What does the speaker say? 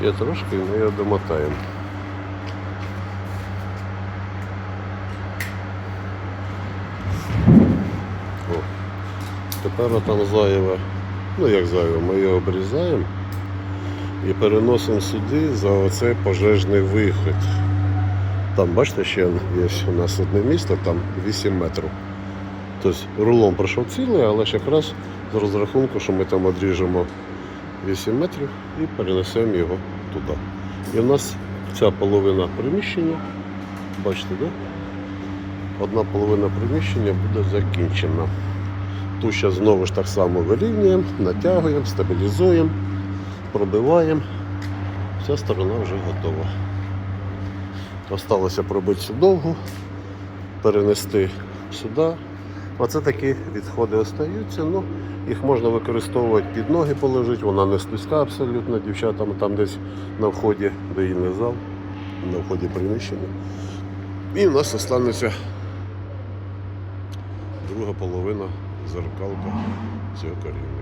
Ще трошки і ми його домотаємо. О, тепер там зайве, ну як зайве, ми його обрізаємо і переносимо сюди за оцей пожежний вихід. Там, бачите, ще є у нас одне місце, там 8 метрів. Тобто рулон пройшов цілий, але ж якраз з розрахунку, що ми там одріжемо 8 метрів і перенесемо його туди. І в нас ця половина приміщення, бачите, да? одна половина приміщення буде закінчена. Тут ще знову ж так само вирівнюємо, натягуємо, стабілізуємо, пробиваємо. Вся сторона вже готова. Осталося пробити цю довгу, перенести сюди. Оце такі відходи остаються. Ну, їх можна використовувати під ноги положити, вона не слизька абсолютно дівчатам там десь на вході, доїльний зал, на вході приміщення. І в нас останеться друга половина зеркалка цього коріння.